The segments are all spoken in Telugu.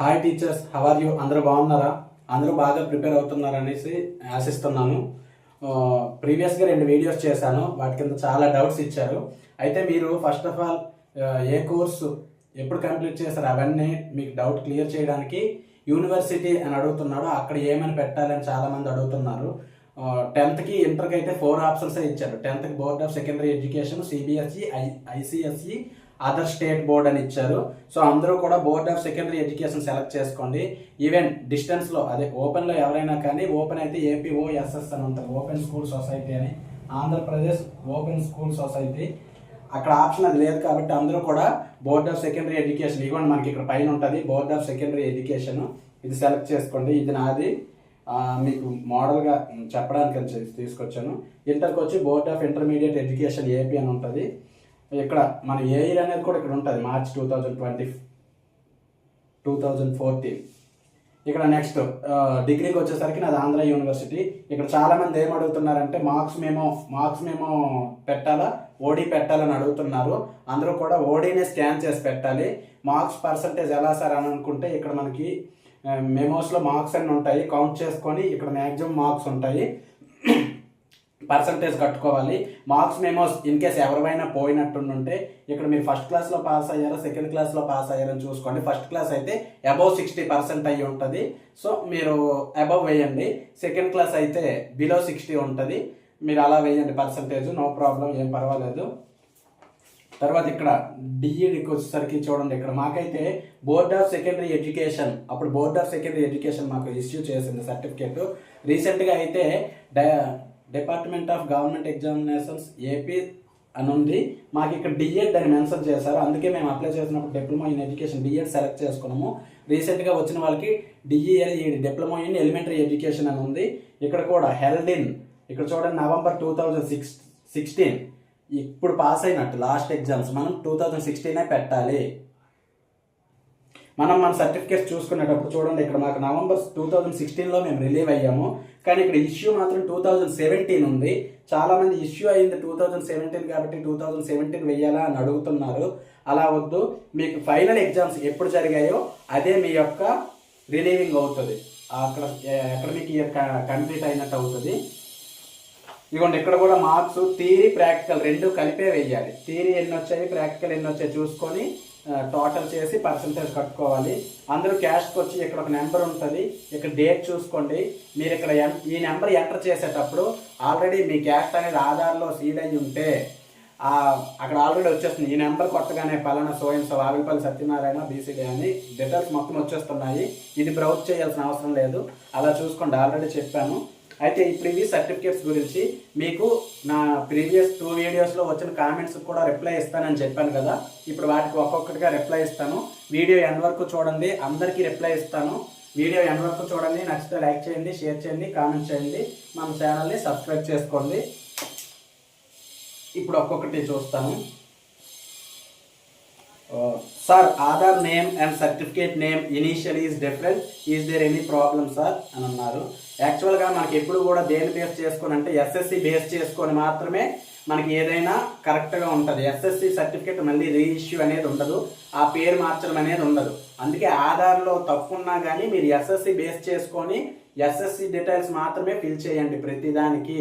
హాయ్ టీచర్స్ హవర్ యూ అందరూ బాగున్నారా? అందరూ బాగా ప్రిపేర్ అవుతున్నారనేసి ఆశిస్తున్నాను. ప్రీవియస్గా రెండు వీడియోస్ చేశాను. వాటి కింద చాలా డౌట్స్ ఇచ్చారు. అయితే మీరు first of all a course ఎప్పుడు కంప్లీట్ చేశారు? అవన్నీ మీకు డౌట్ క్లియర్ చేయడానికి యూనివర్సిటీ అని అడుగుతున్నాడు. అక్కడ ఏమని పెట్టాలని చాలామంది అడుగుతున్నారు. టెన్త్కి ఇంటర్కి అయితే ఫోర్ ఆప్షన్స్ ఇచ్చారు. టెన్త్కి board of secondary education CBSE I ICSE other state board అని ఇచ్చారు. సో అందరూ కూడా board of secondary education select చేసుకోండి. ఈవెన్ డిస్టెన్స్లో అదే ఓపెన్లో ఎవరైనా కానీ ఓపెన్ అయితే ఏపీఓఎస్ఎస్ అని ఉంటుంది. ఓపెన్ స్కూల్ సొసైటీ అని. ఆంధ్రప్రదేశ్ ఓపెన్ స్కూల్ సొసైటీ అక్కడ ఆప్షన్ అది లేదు కాబట్టి అందరూ కూడా బోర్డ్ ఆఫ్ సెకండరీ ఎడ్యుకేషన్ ఇవ్వండి మనకి ఇక్కడ పైన ఉంటుంది బోర్డ్ ఆఫ్ సెకండరీ ఎడ్యుకేషన్ ఇది సెలెక్ట్ చేసుకోండి. ఇది నాది. మీకు మోడల్గా చెప్పడానికి తీసుకొచ్చాను. ఇంటర్కి వచ్చి board of intermediate education AP అని ఉంటుంది. ఇక్కడ మన ఏ ఇయర్ అనేది కూడా ఇక్కడ ఉంటుంది March two thousand twenty two thousand fourteen ఇక్కడ నెక్స్ట్ డిగ్రీకి వచ్చేసరికి నాది ఆంధ్ర యూనివర్సిటీ. ఇక్కడ చాలామంది ఏం అడుగుతున్నారంటే మార్క్స్ మేము మార్క్స్ మేము పెట్టాలా? ఓడీ పెట్టాలని అడుగుతున్నారు. అందరూ కూడా ఓడీనే స్కాన్ చేసి పెట్టాలి. మార్క్స్ పర్సంటేజ్ ఎలా సార్ అని అనుకుంటే ఇక్కడ మనకి మెమోస్లో మార్క్స్ అన్నీ ఉంటాయి. కౌంట్ చేసుకొని ఇక్కడ మ్యాక్సిమం మార్క్స్ ఉంటాయి. పర్సంటేజ్ కట్టుకోవాలి. మార్క్స్ మేము ఇన్ కేస్ ఎవరివైనా పోయినట్టుంటే ఇక్కడ మీరు ఫస్ట్ క్లాస్లో పాస్ అయ్యారా సెకండ్ క్లాస్లో పాస్ అయ్యారని చూసుకోండి. ఫస్ట్ క్లాస్ అయితే అబౌవ్ సిక్స్టీ పర్సెంట్ అయ్యి ఉంటుంది. సో మీరు అబౌవ్ వేయండి. సెకండ్ క్లాస్ అయితే బిలో సిక్స్టీ ఉంటుంది. మీరు అలా వేయండి పర్సంటేజ్ నో ప్రాబ్లం ఏం పర్వాలేదు. తర్వాత ఇక్కడ డిఈడికి వచ్చేసరికి చూడండి ఇక్కడ మాకైతే బోర్డ్ ఆఫ్ సెకండరీ ఎడ్యుకేషన్ అప్పుడు బోర్డ్ ఆఫ్ సెకండరీ ఎడ్యుకేషన్ మాకు ఇష్యూ చేసింది సర్టిఫికేట్ రీసెంట్గా అయితే department of government examinations AP అని ఉంది మాకు ఇక్కడ డిఎడ్ అని మెన్షన్ చేశారు. అందుకే మేము అప్లై చేసినప్పుడు diploma in education DEd select చేసుకున్నాము. రీసెంట్గా వచ్చిన వాళ్ళకి DElEd diploma in elementary education అని ఉంది. ఇక్కడ కూడా హెల్డ్ ఇన్ ఇక్కడ చూడండి November two thousand six sixteen ఇప్పుడు పాస్ అయినట్టు లాస్ట్ ఎగ్జామ్స్ మనం టూ థౌజండ్ సిక్స్టీనే పెట్టాలి. మనం మన సర్టిఫికేట్స్ చూసుకునేటప్పుడు చూడండి ఇక్కడ మాకు నవంబర్ టూ థౌజండ్ సిక్స్టీన్లో మేము రిలీవ్ అయ్యాము. కానీ ఇక్కడ ఇష్యూ మాత్రం టూ థౌజండ్ సెవెంటీన్ ఉంది. చాలా మంది ఇష్యూ అయింది టూ థౌజండ్ సెవెంటీన్ కాబట్టి టూ థౌజండ్ సెవెంటీన్ వెయ్యాలా అని అడుగుతున్నారు. అలా వద్దు. మీకు ఫైనల్ ఎగ్జామ్స్ ఎప్పుడు జరిగాయో అదే మీ యొక్క రిలీవింగ్ అవుతుంది. అక్కడ అకాడమిక్ ఇయర్ కంప్లీట్ అయినట్టు అవుతుంది. ఇదిగోండి ఇక్కడ కూడా మార్క్స్ థియరీ ప్రాక్టికల్ రెండు కలిపే వేయాలి థియరీ ఎన్ని వచ్చాయి ప్రాక్టికల్ ఎన్ని వచ్చాయి చూసుకొని టోటల్ చేసి పర్సంటేజ్ కట్టుకోవాలి. అందరూ క్యాష్కి వచ్చి ఇక్కడ ఒక నెంబర్ ఉంటుంది. ఇక్కడ డేట్ చూసుకోండి. మీరు ఇక్కడ ఈ నెంబర్ ఎంటర్ చేసేటప్పుడు ఆల్రెడీ మీ క్యాష్ అనేది ఆధార్లో సీల్ అయ్యి ఉంటే అక్కడ ఆల్రెడీ వచ్చేస్తుంది. ఈ నెంబర్ కొట్టగానే పలానా సోయన్ సో సత్యనారాయణ బీసీడీ అని డీటెయిల్స్ మొత్తం వచ్చేస్తున్నాయి. ఇది బ్రౌజ్ చేయాల్సిన అవసరం లేదు. అలా చూసుకోండి. ఆల్రెడీ చెప్పాను. అయితే ఇప్పుడు ఇవి సర్టిఫికేట్స్ గురించి మీకు నా ప్రీవియస్ టూ వీడియోస్లో వచ్చిన కామెంట్స్ కూడా రిప్లై ఇస్తానని చెప్పాను కదా. ఇప్పుడు వాటికి ఒక్కొక్కటిగా రిప్లై ఇస్తాను. వీడియో ఎండ్ వరకు చూడండి అందరికీ రిప్లై ఇస్తాను. వీడియో ఎండ్ వరకు చూడండి నచ్చితే లైక్ చేయండి షేర్ చేయండి కామెంట్ చేయండి. మన ఛానల్ని సబ్స్క్రైబ్ చేసుకోండి. ఇప్పుడు ఒక్కొక్కటి చూస్తాను. Sir Aadhaar name and certificate name initial is different is there any problem sir అని అన్నారు. యాక్చువల్గా మనకి ఎప్పుడు కూడా దేని బేస్ చేసుకొని అంటే ఎస్ఎస్సి బేస్ చేసుకొని మాత్రమే మనకి ఏదైనా కరెక్ట్గా ఉంటుంది. ఎస్ఎస్సి సర్టిఫికేట్ మళ్ళీ రీఇష్యూ అనేది ఉండదు. ఆ పేరు మార్చడం అనేది ఉండదు. అందుకే ఆధార్లో తప్పు ఉన్నా కానీ మీరు ఎస్ఎస్సి బేస్ చేసుకొని ఎస్ఎస్సి డీటెయిల్స్ మాత్రమే ఫిల్ చేయండి ప్రతిదానికి.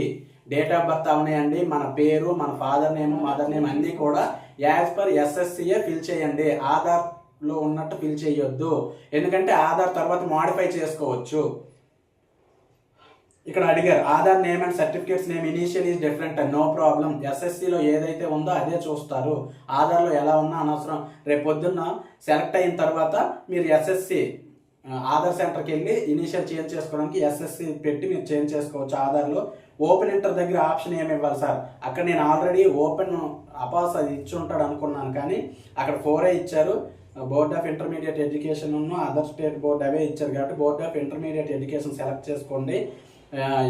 డేట్ ఆఫ్ బర్త్ అవునాయండి మన పేరు మన ఫాదర్ నేమ్ మదర్ నేమ్ అన్నీ కూడా యాజ్ పర్ ఎస్ఎస్సియే ఫిల్ చేయండి. ఆధార్లో ఉన్నట్టు ఫిల్ చేయొద్దు. ఎందుకంటే ఆధార్ తర్వాత మాడిఫై చేసుకోవచ్చు. ఇక్కడ అడిగారు Aadhaar name and certificates name initial is different no problem ఎస్ఎస్సిలో ఏదైతే ఉందో అదే చూస్తారు. ఆధార్లో ఎలా ఉన్నా అనవసరం. రేపు పొద్దున్న సెలెక్ట్ అయిన తర్వాత మీరు ఎస్ఎస్సి ఆధార్ సెంటర్కి వెళ్ళి ఇనీషియల్ చేంజ్ చేసుకోవడానికి ఎస్ఎస్సి పెట్టి మీరు చేంజ్ చేసుకోవచ్చు ఆధార్లో. ఓపెన్ ఇంటర్ దగ్గర ఆప్షన్ ఏమి ఇవ్వాలి సార్? అక్కడ నేను ఆల్రెడీ ఓపెన్ అపాస్ అది ఇచ్చి ఉంటాడు అనుకున్నాను కానీ అక్కడ ఫోరే ఇచ్చారు. Board of intermediate education other state board అవే ఇచ్చారు కాబట్టి board of intermediate education select చేసుకోండి.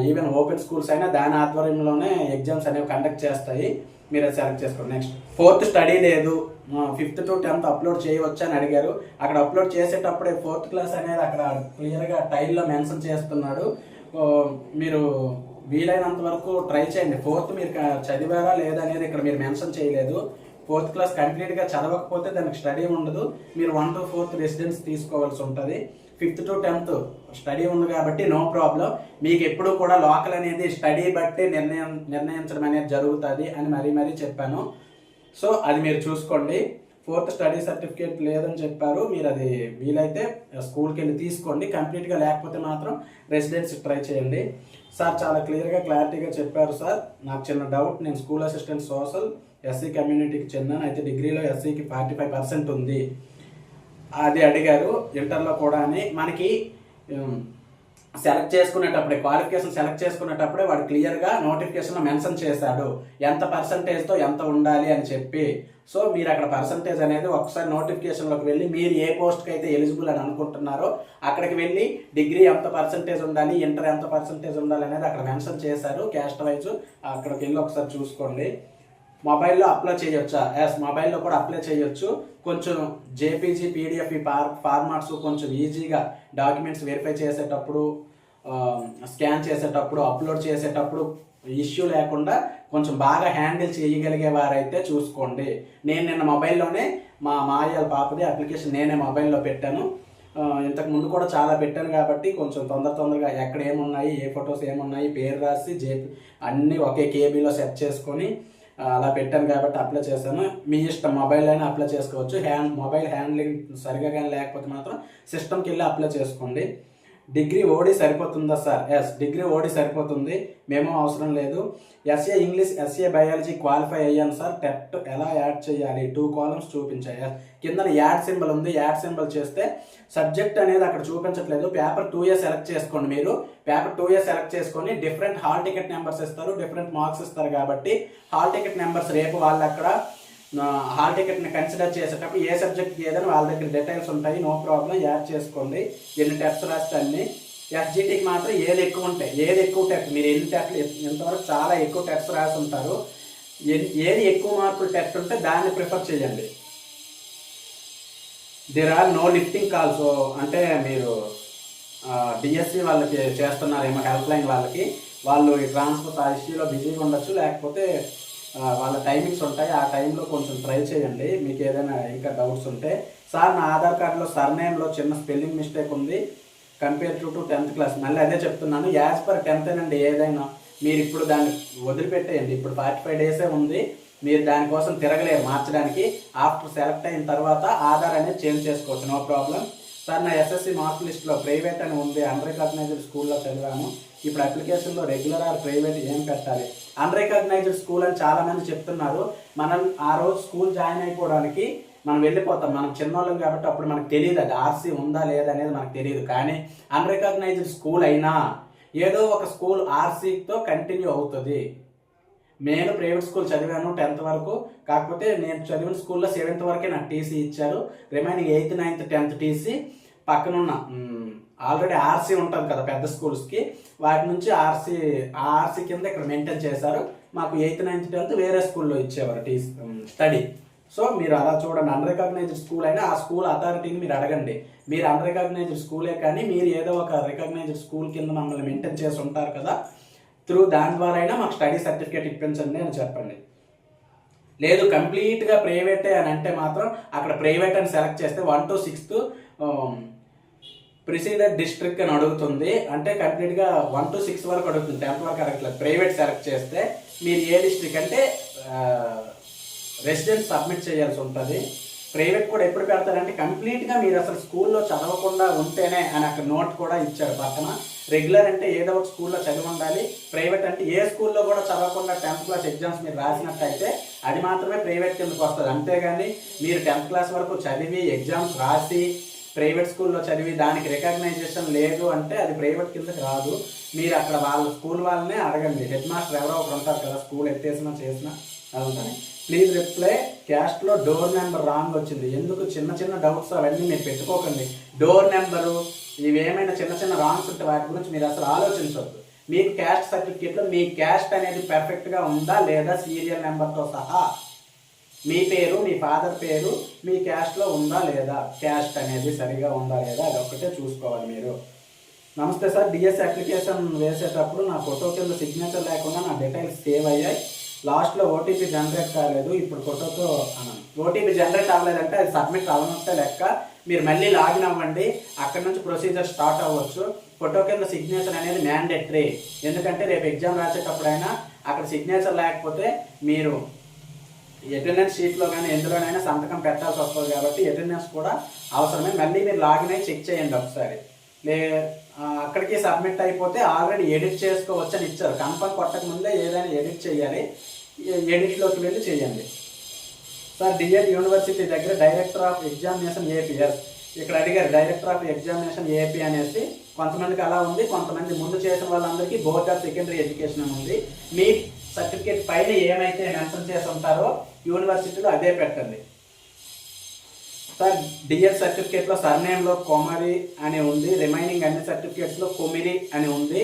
ఈవెన్ ఓపెన్ స్కూల్స్ అయినా దాని ఆధ్వర్యంలోనే ఎగ్జామ్స్ అనేవి కండక్ట్ చేస్తాయి. మీరు అది సెలెక్ట్ చేసుకోండి. నెక్స్ట్ ఫోర్త్ స్టడీ లేదు. ఫిఫ్త్ టు టెన్త్ అప్లోడ్ చేయవచ్చు అని అడిగారు. అక్కడ అప్లోడ్ చేసేటప్పుడే ఫోర్త్ క్లాస్ అనేది అక్కడ క్లియర్గా టైల్లో మెన్షన్ చేస్తున్నాడు మీరు వీలైనంత వరకు ట్రై చేయండి. ఫోర్త్ మీరు చదివారా లేదా అనేది ఇక్కడ మీరు మెన్షన్ చేయలేదు. ఫోర్త్ క్లాస్ కంప్లీట్గా చదవకపోతే దానికి స్టడీ ఉండదు. మీరు వన్ టు ఫోర్త్ రెసిడెన్స్ తీసుకోవాల్సి ఉంటుంది. ఫిఫ్త్ టు టెన్త్ స్టడీ ఉంది కాబట్టి నో ప్రాబ్లం. మీకు ఎప్పుడు కూడా లోకల్ అనేది స్టడీ బట్టి నిర్ణయం నిర్ణయించడం అనేది జరుగుతుంది అని మరీ మరీ చెప్పాను. సో అది మీరు చూసుకోండి. ఫోర్త్ స్టడీ సర్టిఫికేట్ లేదని చెప్పారు. మీరు అది వీలైతే స్కూల్కి వెళ్ళి తీసుకోండి. కంప్లీట్గా లేకపోతే మాత్రం రెసిడెన్సీ ట్రై చేయండి. సార్ చాలా క్లియర్గా క్లారిటీగా చెప్పారు సార్. నాకు చిన్న డౌట్. నేను స్కూల్ అసిస్టెంట్ సోషల్ ఎస్సీ కమ్యూనిటీకి చెందాను. అయితే డిగ్రీలో ఎస్సీకి ఫార్టీ ఫైవ్ పర్సెంట్ ఉంది. అది అడిగారు ఇంటర్లో కూడా అని. మనకి సెలెక్ట్ చేసుకునేటప్పుడే క్వాలిఫికేషన్ సెలెక్ట్ చేసుకునేటప్పుడే వాడు క్లియర్గా నోటిఫికేషన్లో మెన్షన్ చేశాడు. ఎంత పర్సంటేజ్తో ఎంత ఉండాలి అని చెప్పి. సో మీరు అక్కడ పర్సంటేజ్ అనేది ఒకసారి నోటిఫికేషన్లోకి వెళ్ళి మీరు ఏ పోస్ట్కి అయితే ఎలిజిబుల్ అని అనుకుంటున్నారో అక్కడికి వెళ్ళి డిగ్రీ ఎంత పర్సంటేజ్ ఉండాలి ఇంటర్ ఎంత పర్సంటేజ్ ఉండాలి అనేది అక్కడ మెన్షన్ చేశారు క్యాస్ట్ వైజ్. అక్కడికి వెళ్ళి ఒకసారి చూసుకోండి. మొబైల్లో అప్లై చేయొచ్చా? ఎస్ మొబైల్లో కూడా అప్లై చేయొచ్చు. కొంచెం జేపీజీ పీడిఎఫ్ ఈ ఫార్ ఫార్మాట్స్ కొంచెం ఈజీగా డాక్యుమెంట్స్ వెరిఫై చేసేటప్పుడు స్కాన్ చేసేటప్పుడు అప్లోడ్ చేసేటప్పుడు ఇష్యూ లేకుండా కొంచెం బాగా హ్యాండిల్ చేయగలిగే వారైతే చూసుకోండి. నేను నిన్న మొబైల్లోనే మా మాయాల పాపది అప్లికేషన్ నేనే మొబైల్లో పెట్టాను. ఇంతకు ముందు కూడా చాలా పెట్టాను కాబట్టి కొంచెం తొందర తొందరగా ఎక్కడ ఏమున్నాయి ఏ ఫొటోస్ ఏమున్నాయి పేరు రాసి జే అన్నీ ఒకే కేబీలో సెట్ చేసుకొని అలా పెట్టాను కాబట్టి అప్లై చేశాను. మీ ఇష్టం మొబైల్ అయినా అప్లై చేసుకోవచ్చు. హ్యాండ్ మొబైల్ హ్యాండ్లింగ్ సరిగా కానీ లేకపోతే మాత్రం సిస్టమ్కి వెళ్ళి అప్లై చేసుకోండి. డిగ్రీ ఓడి సరిపోతుందా సార్? ఎస్ డిగ్రీ ఓడి సరిపోతుంది. మేము అవసరం లేదు. SA English SA biology qualify అయ్యాను సార్. టెట్ ఎలా యాడ్ చేయాలి? టూ కాలమ్స్ చూపించాయి. కింద యాడ్ సింబల్ ఉంది. యాడ్ సింబల్ చేస్తే సబ్జెక్ట్ అనేది అక్కడ చూపించట్లేదు. పేపర్ టూ ఇయర్ సెలెక్ట్ చేసుకోండి మీరు. పేపర్ టూ ఇయర్ సెలెక్ట్ చేసుకొని డిఫరెంట్ హాల్ టికెట్ నెంబర్స్ ఇస్తారు. డిఫరెంట్ మార్క్స్ ఇస్తారు కాబట్టి హాల్ టికెట్ నెంబర్స్ రేపు వాళ్ళు అక్కడ హాల్ టికెట్ని కన్సిడర్ చేసేటప్పుడు ఏ సబ్జెక్ట్కి ఏదైనా వాళ్ళ దగ్గర డీటెయిల్స్ ఉంటాయి నో ప్రాబ్లం యాడ్ చేసుకోండి. ఎన్ని టెస్ట్ రాస్తే అన్ని? ఎస్జిటికి మాత్రం ఏది ఎక్కువ ఉంటాయి? ఏది ఎక్కువ టెస్ట్ మీరు ఎన్ని టెస్ట్లు ఇంతవరకు చాలా ఎక్కువ టెస్ట్ రాసి ఉంటారు. ఏది ఏది ఎక్కువ మార్కులు టెస్ట్ ఉంటే దాన్ని ప్రిఫర్ చేయండి. There are no lifting calls అంటే మీరు డిఎస్సి వాళ్ళకి చేస్తున్నారేమో హెల్ప్ లైన్ వాళ్ళకి వాళ్ళు ఈ ట్రాన్స్పోర్ట్ ఆ ఇష్యూలో బిజీగా ఉండొచ్చు లేకపోతే వాళ్ళ టైమింగ్స్ ఉంటాయి. ఆ టైంలో కొంచెం ట్రై చేయండి. మీకు ఏదైనా ఇంకా డౌట్స్ ఉంటే. సార్ నా ఆధార్ కార్డులో సర్నేమ్లో చిన్న స్పెల్లింగ్ మిస్టేక్ ఉంది. Compare to to tenth class మళ్ళీ అదే చెప్తున్నాను. యాజ్ పర్ టెన్త్ అండి ఏదైనా మీరు ఇప్పుడు దాన్ని వదిలిపెట్టేయండి. ఇప్పుడు ఫార్టీ ఫైవ్ డేసే ఉంది. మీరు దానికోసం తిరగలేరు మార్చడానికి. ఆఫ్టర్ సెలెక్ట్ అయిన తర్వాత ఆధార్ అనేది చేంజ్ చేసుకోవచ్చు. నో ప్రాబ్లం సార్ నా ఎస్ఎస్సి మార్క్ లిస్ట్లో ప్రైవేట్ అని ఉంది. అన్రికగ్నైజ్డ్ స్కూల్లో చదివాను. ఇప్పుడు అప్లికేషన్లో రెగ్యులర్ ఆర్ ప్రైవేట్ ఏం పెట్టాలి? అన్రికగ్నైజ్డ్ స్కూల్ అని చాలామంది చెప్తున్నారు. మనం ఆ రోజు స్కూల్ జాయిన్ అయిపోవడానికి మనం వెళ్ళిపోతాం. మనం చిన్నోళ్ళం కాబట్టి అప్పుడు మనకు తెలియదు అది ఆర్సీ ఉందా లేదా అనేది మనకు తెలియదు. కానీ అన్రికగ్నైజ్డ్ స్కూల్ అయినా ఏదో ఒక స్కూల్ ఆర్సీతో కంటిన్యూ అవుతుంది. నేను ప్రైవేట్ స్కూల్ చదివాను టెన్త్ వరకు. కాకపోతే నేను చదివిన స్కూల్లో సెవెంత్ వరకే నాకు టీసీ ఇచ్చారు. Remaining eighth ninth tenth TC పక్కనున్న ఆల్రెడీ ఆర్సీ ఉంటుంది కదా పెద్ద స్కూల్స్కి. వాటి నుంచి ఆర్సీ ఆ ఆర్సీ కింద ఇక్కడ మెయింటైన్ చేశారు. మాకు ఎయిత్ నైన్త్ టెన్త్ వేరే స్కూల్లో ఇచ్చేవారు టీ స్టడీ. సో మీరు అలా చూడండి. అన్రికగ్నైజ్డ్ స్కూల్ అయినా ఆ స్కూల్ అథారిటీని మీరు అడగండి. మీరు అన్రికగ్నైజ్డ్ స్కూలే కానీ మీరు ఏదో ఒక రికగ్నైజ్డ్ స్కూల్ కింద మమ్మల్ని మెయింటైన్ చేసి ఉంటారు కదా త్రూ దాని ద్వారా అయినా మాకు స్టడీ సర్టిఫికేట్ ఇప్పించండి అని చెప్పండి. లేదు కంప్లీట్గా ప్రైవేటే అని అంటే మాత్రం అక్కడ ప్రైవేట్ అని సెలెక్ట్ చేస్తే one to sixth preceder district అని అడుగుతుంది. అంటే కంప్లీట్గా వన్ టు సిక్స్ వరకు అడుగుతుంది టెన్త్ వరకు అడగట్లేదు ప్రైవేట్ సెలెక్ట్ చేస్తే మీరు ఏ డిస్ట్రిక్ట్ అంటే రెసిడెన్స్ సబ్మిట్ చేయాల్సి ఉంటుంది. ప్రైవేట్ కూడా ఎప్పుడు పెడతారంటే కంప్లీట్గా మీరు అసలు స్కూల్లో చదవకుండా ఉంటేనే అని అక్కడ నోట్ కూడా ఇచ్చారు పక్కన. రెగ్యులర్ అంటే ఏదో ఒక స్కూల్లో చదివి ఉండాలి. ప్రైవేట్ అంటే ఏ స్కూల్లో కూడా చదవకుండా టెన్త్ క్లాస్ ఎగ్జామ్స్ మీరు రాసినట్టయితే అది మాత్రమే ప్రైవేట్ కిందకు వస్తుంది. అంతేగాని మీరు టెన్త్ క్లాస్ వరకు చదివి ఎగ్జామ్స్ రాసి ప్రైవేట్ స్కూల్లో చదివి దానికి రికగ్నైజేషన్ లేదు అంటే అది ప్రైవేట్ కిందకి రాదు. మీరు అక్కడ వాళ్ళ స్కూల్ వాళ్ళనే అడగండి. హెడ్ మాస్టర్ ఎవరో ఒకరు ఉంటారు కదా స్కూల్ ఎత్తేసినా చేసినా అదంతా ప్లీజ్ రిప్లై క్యాస్ట్లో డోర్ నెంబర్ రాంగ్ వచ్చింది. ఎందుకు? చిన్న చిన్న డౌట్స్ అవన్నీ మీరు పెట్టుకోకండి. డోర్ నెంబరు ఇవేమైనా చిన్న చిన్న రాంగ్స్ ఉంటే వాటి గురించి మీరు అసలు ఆలోచించవద్దు మీకు క్యాస్ట్ సర్టిఫికేట్లో మీ క్యాస్ట్ అనేది పర్ఫెక్ట్గా ఉందా లేదా సీరియల్ నెంబర్తో సహా? మీ పేరు మీ ఫాదర్ పేరు మీ క్యాస్ట్లో ఉందా లేదా? క్యాస్ట్ అనేది సరిగా ఉందా లేదా? అది ఒక్కటే చూసుకోవాలి మీరు. నమస్తే సార్ డిఎస్ అప్లికేషన్ వేసేటప్పుడు నా ఫోటో కింద సిగ్నేచర్ లేకుండా నా డీటెయిల్స్ సేవ్ అయ్యాయి. లాస్ట్లో ఓటీపీ జనరేట్ కాలేదు ఇప్పుడు ఫోటోతో అన్నాను ఓటీపీ జనరేట్ అవ్వలేదంటే అది సబ్మిట్ అవ్వనట్టే లెక్క. మీరు మళ్ళీ లాగిన్ అవ్వండి అక్కడ నుంచి ప్రొసీజర్ స్టార్ట్ అవ్వచ్చు. ఫోటో కింద సిగ్నేచర్ అనేది మ్యాండేటరీ ఎందుకంటే రేపు ఎగ్జామ్ రాసేటప్పుడైనా అక్కడ సిగ్నేచర్ లేకపోతే మీరు అటెండెన్స్ షీట్లో కానీ ఎందులోనైనా సంతకం పెట్టాల్సి వస్తుంది కాబట్టి అటెండెన్స్ కూడా అవసరమే. మళ్ళీ మీరు లాగిన్ అయి చెక్ చేయండి ఒకసారి. లే అక్కడికి సబ్మిట్ అయిపోతే ఆల్రెడీ ఎడిట్ చేసుకోవచ్చు అని ఇచ్చారు. కన్ఫర్మ్ కొట్టక ముందే ఏదైనా ఎడిట్ చేయాలి. ఎడిట్లోకి వెళ్ళి చేయండి. సార్ డిఎడ్ యూనివర్సిటీ దగ్గర డైరెక్టర్ ఆఫ్ ఎగ్జామినేషన్ ఏపీఎస్ ఇక్కడ అడిగారు డైరెక్టర్ ఆఫ్ ఎగ్జామినేషన్ ఏపీ అనేసి కొంతమందికి అలా ఉంది కొంతమంది ముందు చేసిన వాళ్ళందరికీ బోర్డ్ ఆఫ్ సెకండరీ ఎడ్యుకేషన్ అని ఉంది. మీ సర్టిఫికేట్ పైన ఏమైతే మెన్షన్ చేసి ఉంటారో యూనివర్సిటీలో అదే పెట్టండి. సార్ డిఎడ్ సర్టిఫికేట్లో సర్నేమ్లో కొమరి అని ఉంది రిమైనింగ్ అన్ని సర్టిఫికేట్స్లో కొమిరి అని ఉంది.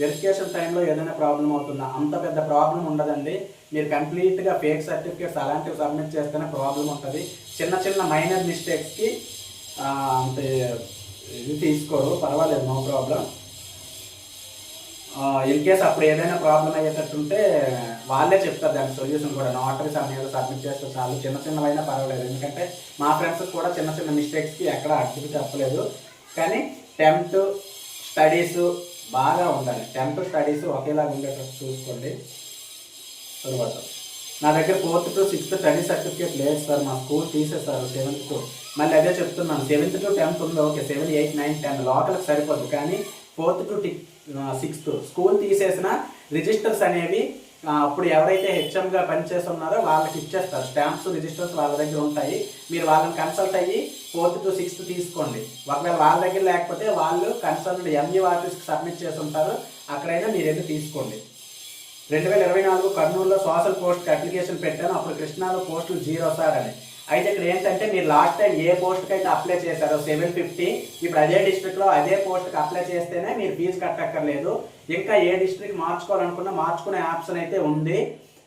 వెరిఫికేషన్ టైంలో ఏదైనా ప్రాబ్లం అవుతుందా అంత పెద్ద ప్రాబ్లం ఉండదండి. మీరు కంప్లీట్గా ఫేక్ సర్టిఫికేట్స్ అలాంటివి సబ్మిట్ చేస్తేనే ప్రాబ్లం ఉంటుంది. చిన్న చిన్న మైనర్ మిస్టేక్స్కి అంత ఇది తీసుకోరు పర్వాలేదు నో ప్రాబ్లం. ఇన్ కేస్ అప్పుడు ఏదైనా ప్రాబ్లం అయ్యేటట్టుంటే వాళ్ళే చెప్తారు దానికి సొల్యూషన్ కూడా. నోటరీస్ అనేది సబ్మిట్ చేస్తే చాలు. చిన్న చిన్నవైనా పర్వాలేదు. ఎందుకంటే మా ఫ్రెండ్స్ కూడా చిన్న చిన్న మిస్టేక్స్కి ఎక్కడ అడ్డు చెప్పలేదు కానీ టెన్త్ స్టడీస్ బాగా ఉండాలి. టెన్త్ స్టడీస్ ఒకేలాగా ఉండేటట్టు చూసుకోండి. తర్వాత. నా దగ్గర fourth to sixth study certificate లేదు సార్. మా స్కూల్ తీసేస్తారు సెవెంత్ టు మళ్ళీ అదే చెప్తున్నాను. సెవెంత్ టు టెన్త్ ఉంది. Okay. Seven eight nine ten లోకల్కి సరిపోదు. కానీ fourth to tick sixth school తీసేసిన రిజిస్టర్స్ అనేవి అప్పుడు ఎవరైతే హెచ్ఎంగా పనిచేస్తున్నారో వాళ్ళకి ఇచ్చేస్తారు. స్టాంప్స్ రిజిస్టర్స్ వాళ్ళ దగ్గర ఉంటాయి. మీరు వాళ్ళని కన్సల్ట్ అయ్యి ఫోర్త్ టు సిక్స్త్ తీసుకోండి. ఒకవేళ వాళ్ళ దగ్గర లేకపోతే వాళ్ళు కన్సల్ట్ ఎంఈ ఆఫీస్కి సబ్మిట్ చేసి ఉంటారు. అక్కడైనా మీరు వెళ్ళి తీసుకోండి. రెండు వేల ఇరవై నాలుగు కర్నూలులో సోషల్ పోస్ట్కి అప్లికేషన్ పెట్టాను. అప్పుడు కృష్ణాలో పోస్టులు జీరో సార్ అని. అయితే ఇక్కడ ఏంటంటే మీరు లాస్ట్ టైం ఏ పోస్ట్కి అయితే అప్లై చేశారో సెవెన్ ఫిఫ్టీ ఇప్పుడు అదే డిస్ట్రిక్ట్లో అదే పోస్ట్కి అప్లై చేస్తేనే మీరు ఫీజు కట్టక్కర్లేదు. ఇంకా ఏ డిస్ట్రిక్ట్ మార్చుకోవాలనుకున్నా మార్చుకునే ఆప్షన్ అయితే ఉంది.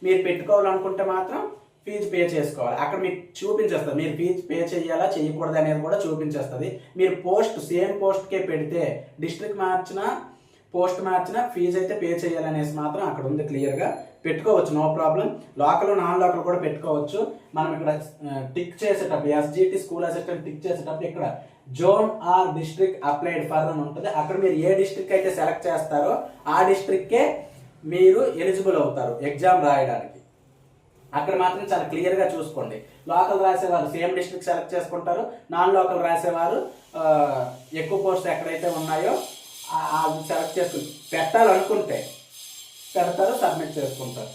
మీరు పెట్టుకోవాలనుకుంటే మాత్రం ఫీజు పే చేసుకోవాలి. అక్కడ మీకు చూపించేస్తుంది మీరు ఫీజు పే చేయాలా చేయకూడదు అనేది కూడా చూపించేస్తుంది. మీరు పోస్ట్ సేమ్ పోస్ట్కే పెడితే డిస్ట్రిక్ట్ మార్చినా పోస్ట్ మార్చిన ఫీజు అయితే పే చేయాలనేసి మాత్రం అక్కడ ఉంది క్లియర్గా పెట్టుకోవచ్చు no problem local non local కూడా పెట్టుకోవచ్చు. మనం ఇక్కడ టిక్ చేసేటప్పుడు ఎస్జిటి స్కూల్ అసిస్టెంట్ టిక్ చేసేటప్పుడు ఇక్కడ zone or district applied for అని ఉంటుంది. అక్కడ మీరు ఏ డిస్ట్రిక్ట్ అయితే సెలెక్ట్ చేస్తారో ఆ డిస్ట్రిక్ట్కే మీరు ఎలిజిబుల్ అవుతారు ఎగ్జామ్ రాయడానికి. అక్కడ మాత్రం చాలా క్లియర్గా చూసుకోండి. లోకల్ రాసేవారు సేమ్ డిస్ట్రిక్ట్ సెలెక్ట్ చేసుకుంటారు. నాన్ లోకల్ రాసేవారు ఎక్కువ పోస్ట్ ఎక్కడైతే ఉన్నాయో అది సెలెక్ట్ చేసుకుని పెట్టాలనుకుంటే పెడతారు సబ్మిట్ చేసుకుంటారు.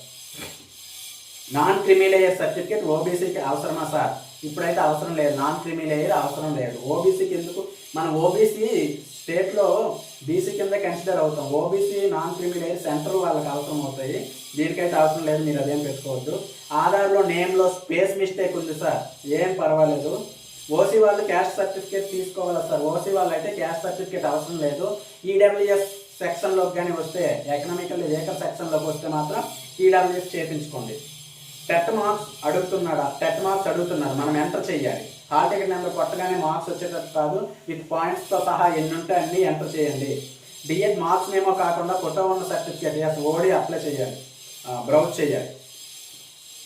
నాన్ క్రిమిలేయర్ సర్టిఫికేట్ ఓబీసీకి అవసరమా సార్? ఇప్పుడైతే అవసరం లేదు. నాన్ క్రిమిలేయర్ అవసరం లేదు. ఓబీసీకి ఎందుకు? మనం ఓబీసీ స్టేట్లో బీసీ కింద కన్సిడర్ అవుతాం. OBC non creamy layer central వాళ్ళకి అవసరం అవుతాయి. దీనికైతే అవసరం లేదు మీరు అదేం పెట్టుకోవద్దు. ఆధార్లో నేమ్లో స్పేస్ మిస్టేక్ ఉంది సార్. ఏం పర్వాలేదు. ఓసీ వాళ్ళు క్యాస్ట్ సర్టిఫికేట్ తీసుకోవాలా సార్? ఓసీ వాళ్ళు అయితే క్యాస్ట్ సర్టిఫికేట్ అవసరం లేదు. ఈడబ్ల్యూఎస్ సెక్షన్లోకి కానీ వస్తే ఎకనామికల్ వెహికల్ సెక్షన్లోకి వస్తే మాత్రం ఈడబ్ల్యూఎస్ చేయించుకోండి. టెట్ మార్క్స్ అడుగుతున్నాడా? టెట్ మార్క్స్ అడుగుతున్నారు మనం ఎంటర్ చేయాలి. హాల్ టికెట్ నెంబర్ కొట్టగానే మార్క్స్ వచ్చేటట్టు కాదు. విత్ పాయింట్స్తో సహా ఎన్ని ఉంటే అన్ని ఎంటర్ చేయండి. డిఎడ్ మార్క్స్ ఏమో కాకుండా ఫోటో ఉన్న సర్టిఫికేట్ ఎస్ ఓడి అప్లై చేయాలి. బ్రౌజ్ చేయాలి.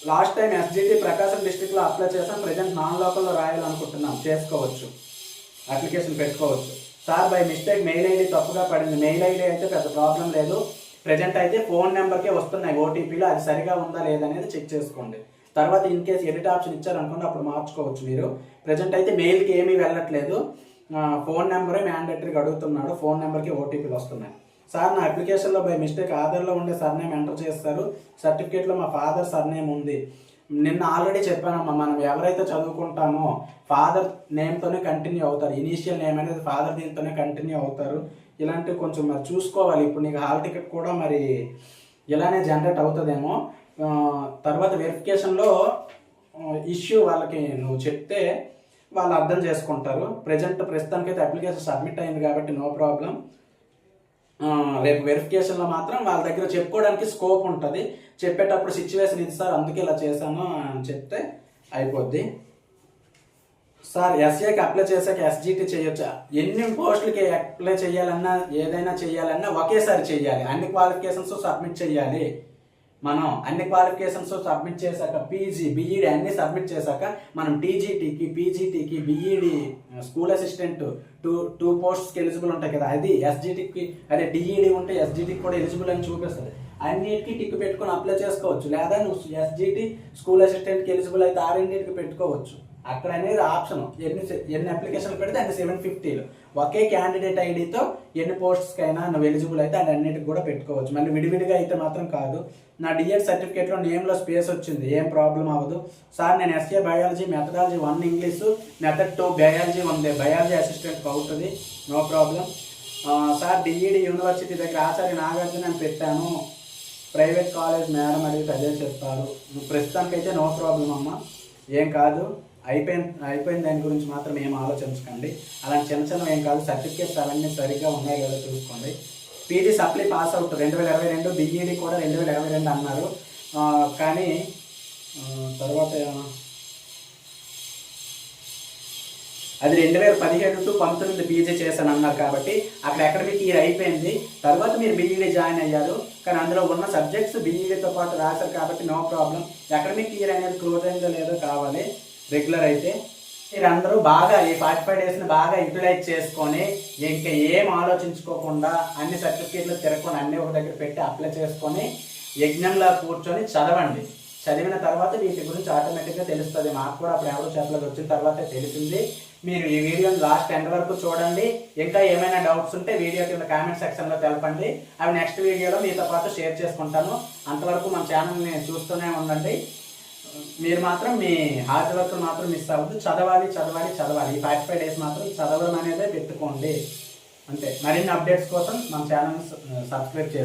లాస్ట్ టైం ఎస్జిటి ప్రకాశం డిస్టిక్లో అప్లై చేసాం. ప్రజెంట్ నాన్ లోకల్లో రాయాలనుకుంటున్నాం. చేసుకోవచ్చు. అప్లికేషన్ పెట్టుకోవచ్చు. Sir by mistake mail ID తప్పుగా పడింది. మెయిల్ ఐడి అయితే పెద్ద ప్రాబ్లం లేదు. ప్రజెంట్ అయితే ఫోన్ నెంబర్కే వస్తున్నాయి. ఓటీపీలో అది సరిగా ఉందా లేదనేది చెక్ చేసుకోండి. తర్వాత ఇన్ కేసు ఎడిట్ ఆప్షన్ ఇచ్చారనుకోండి అప్పుడు మార్చుకోవచ్చు మీరు. ప్రజెంట్ అయితే మెయిల్కి ఏమీ వెళ్ళట్లేదు. ఫోన్ నెంబరే మ్యాండేటరీగా అడుగుతున్నాడు. ఫోన్ నెంబర్కి ఓటీపీలు వస్తున్నాయి. సార్ నా అప్లికేషన్లో బై మిస్టేక్ ఆధార్లో ఉండే సర్నేమ్ ఎంటర్ చేస్తారు. సర్టిఫికేట్లో మా ఫాదర్ సర్నేమ్ ఉంది. నిన్న ఆల్రెడీ చెప్పానమ్మా మనం ఎవరైతే చదువుకుంటామో ఫాదర్ నేమ్తోనే కంటిన్యూ అవుతారు. ఇనీషియల్ నేమ్ అనేది ఫాదర్ దీంతోనే కంటిన్యూ అవుతారు. ఇలాంటివి కొంచెం మరి చూసుకోవాలి. ఇప్పుడు నీకు హాల్ టికెట్ కూడా మరి ఇలానే జనరేట్ అవుతుందేమో. తర్వాత వెరిఫికేషన్లో ఇష్యూ వాళ్ళకి నువ్వు చెప్తే వాళ్ళు అర్థం చేసుకుంటారు. ప్రజెంట్ ప్రస్తుతానికైతే అప్లికేషన్ సబ్మిట్ అయింది కాబట్టి నో ప్రాబ్లం రేపు వెరిఫికేషన్లో మాత్రం వాళ్ళ దగ్గర చెప్పుకోవడానికి స్కోప్ ఉంటుంది. చెప్పేటప్పుడు సిచ్యువేషన్ ఇది సార్ అందుకే ఇలా చేశాను అని చెప్తే అయిపోద్ది. సార్ ఎస్ఏకి అప్లై చేశాక ఎస్జిటి చేయొచ్చా? ఎన్ని పోస్టులకి అప్లై చేయాలన్నా ఏదైనా చేయాలన్నా ఒకేసారి చేయాలి. అన్ని క్వాలిఫికేషన్స్ సబ్మిట్ చేయాలి. మనం అన్ని క్వాలిఫికేషన్స్ సబ్మిట్ చేశాక పీజీ బీఈడి అన్ని సబ్మిట్ చేశాక మనం టీజీటీకి పీజీటీకి BEd school assistant two two పోస్ట్స్కి eligible ఉంటాయి కదా అది ఎస్జీటీకి అదే డిఈడి ఉంటే ఎస్జీటీకి కూడా ఎలిజిబుల్ అని చూపిస్తుంది. అన్నిటికి టిక్ పెట్టుకొని అప్లై చేసుకోవచ్చు లేదా నువ్వు ఎస్జిటి స్కూల్ అసిస్టెంట్కి ఎలిజిబుల్ అయితే ఆ పెట్టుకోవచ్చు. అక్కడ అనేది ఆప్షన్. ఎన్ని ఎన్ని అప్లికేషన్లు పెడితే అన్ని సెవెన్ ఫిఫ్టీలు ఒకే క్యాండిడేట్ ఐడితో ఎన్ని పోస్ట్స్కి అయినా నువ్వు ఎలిజిబుల్ అయితే అది అన్నిటికి కూడా పెట్టుకోవచ్చు. మళ్ళీ విడివిడిగా అయితే మాత్రం కాదు. నా డిఎడ్ సర్టిఫికేట్లో నేమ్లో స్పేస్ వచ్చింది. ఏం ప్రాబ్లం అవ్వదు. సార్ నేను SA biology methodology one English method two biology ఉంది. బయాలజీ అసిస్టెంట్ అవుతుంది no problem sir DEd university దగ్గర ఆచార్య నాగార్జున అని పెట్టాను. ప్రైవేట్ కాలేజ్ మేడం అడిగితే అదే చెప్పారు. ప్రస్తుతానికైతే నో ప్రాబ్లం అమ్మ. ఏం కాదు. అయిపోయింది అయిపోయిన దాని గురించి మాత్రం ఏం ఆలోచించకండి. అలాంటి చిన్న చిన్న ఏం కాదు సర్టిఫికేట్స్ అవన్నీ సరిగ్గా ఉన్నాయి కదా చూసుకోండి. పీజీ సప్లీ పాస్ అవుట్ రెండు వేల ఇరవై రెండు బీఈడి కూడా రెండు వేల ఇరవై రెండు అన్నారు. కానీ తర్వాత అది రెండు వేల పదిహేడు టు పంతొమ్మిది పీజీ చేశాను అన్నారు కాబట్టి అక్కడ అకాడమిక్ ఇయర్ అయిపోయింది. తర్వాత మీరు బీఈడీ జాయిన్ అయ్యారు. కానీ అందులో ఉన్న సబ్జెక్ట్స్ బీఈడీతో పాటు రాశారు కాబట్టి నో ప్రాబ్లం అకాడమిక్ ఇయర్ అనేది క్లోజ్ అయిందో లేదో కావాలి. రెగ్యులర్ అయితే మీరందరూ బాగా ఈ ఫార్టీ ఫైవ్ డేస్ని బాగా యూటిలైజ్ చేసుకొని ఇంకా ఏం ఆలోచించుకోకుండా అన్ని సర్టిఫికేట్లు తిరగకుండా అన్ని ఒక దగ్గర పెట్టి అప్లై చేసుకొని యజ్ఞంలో కూర్చొని చదవండి. చదివిన తర్వాత వీటి గురించి ఆటోమేటిక్గా తెలుస్తుంది. మాకు కూడా అప్పుడు ఎవరో చెప్పలేదు వచ్చిన తర్వాతే తెలిసింది. మీరు ఈ వీడియోని లాస్ట్ ఎండ్ వరకు చూడండి. ఇంకా ఏమైనా డౌట్స్ ఉంటే వీడియో కింద కామెంట్ సెక్షన్లో తెలపండి. అవి నెక్స్ట్ వీడియోలో మీతో పాటు షేర్ చేసుకుంటాను. అంతవరకు మన ఛానల్ని చూస్తూనే ఉండండి. మీరు మాత్రం మీ హార్డ్ వర్క్ మాత్రం మిస్ అవ్వద్దు. చదవాలి చదవాలి చదవాలి. ఈ ఫార్టీ ఫైవ్ డేస్ మాత్రం చదవడం అనేదే పెట్టుకోండి. అంతే. మరిన్ని అప్డేట్స్ కోసం మన ఛానల్ సబ్స్క్రైబ్ చేసుకోండి